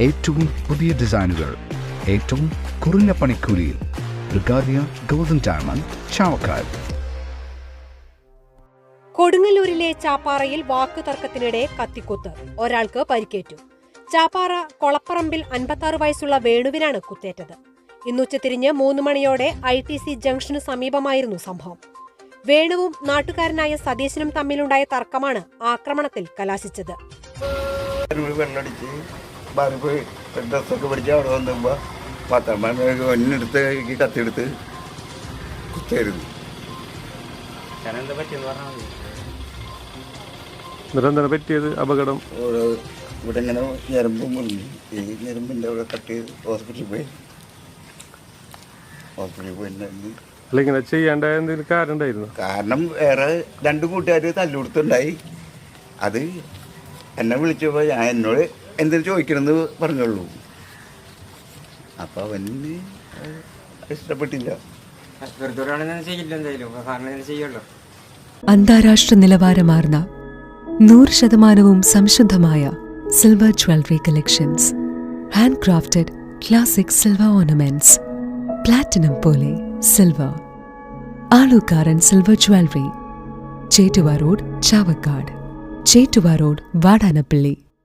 ഏറ്റവും പുതിയ ഡിസൈനുകൾ ഏറ്റവും കുറഞ്ഞ പണിക്കൂലിയിൽ ബ്രിഗാദിയ ഗോൾഡൻ ഡയമണ്ട് ചാവക്കാട്. കൊടുങ്ങല്ലൂരിലെ ചാപ്പാറയിൽ വാക്കുതർക്കത്തിനിടെ കത്തിക്കുത്ത്. ഒരാൾക്ക് പരിക്കേറ്റു. ചാപ്പാറ കൊളപ്പറമ്പിൽ അൻപത്താറ് വയസ്സുള്ള വേണുവിനാണ് കുത്തേറ്റത്. ഇന്നുച്ചതിരിഞ്ഞ് മൂന്ന് മണിയോടെ ഐ ടി സി ജംഗ്ഷന് സമീപമായിരുന്നു സംഭവം. വേണുവും നാട്ടുകാരനായ സതീശനും തമ്മിലുണ്ടായ തർക്കമാണ് ആക്രമണത്തിൽ കലാശിച്ചത്. മാറി പോയി ഡ്രസ്സൊക്കെ പിടിച്ച് അവിടെ വന്നപ്പോൾ പത്താം മണി ഒന്നെടുത്ത് ഈ കത്തിയെടുത്ത് കുത്തായിരുന്നു നിരന്തരം പറ്റിയത്? അപകടം? ഇവിടെ ഇവിടെ ഇങ്ങനെ ഞരമ്പ് മുറിഞ്ഞു ഈ ഞരമ്പിന്റെ അവിടെ തട്ടി ഹോസ്പിറ്റലിൽ പോയി. ഹോസ്പിറ്റലിൽ പോയിട്ടുണ്ടായിരുന്നു അല്ല ഇങ്ങനെ ചെയ്യേണ്ട എന്തെങ്കിലും കാരണം ഉണ്ടായിരുന്നു? കാരണം വേറെ രണ്ട് കൂട്ടുകാർ തല്ലുകൊടുത്തുണ്ടായി. അത് എന്നെ വിളിച്ചപ്പോൾ ഞാൻ എന്നോട് എന്തെങ്കിലും ചോദിക്കണമെന്ന് പറഞ്ഞോളൂ അപ്പോൾ അവന് ഇഷ്ടപ്പെട്ടില്ല. അന്താരാഷ്ട്ര നിലവാരമാർന്ന നൂറ് ശതമാനവും സംശുദ്ധമായ silver jewellery collections hand crafted classic silver ornaments platinum പോലെ silver Alukkaran silver jewellery Chettuva road Chavakkad. Chettuva road Vadanappally.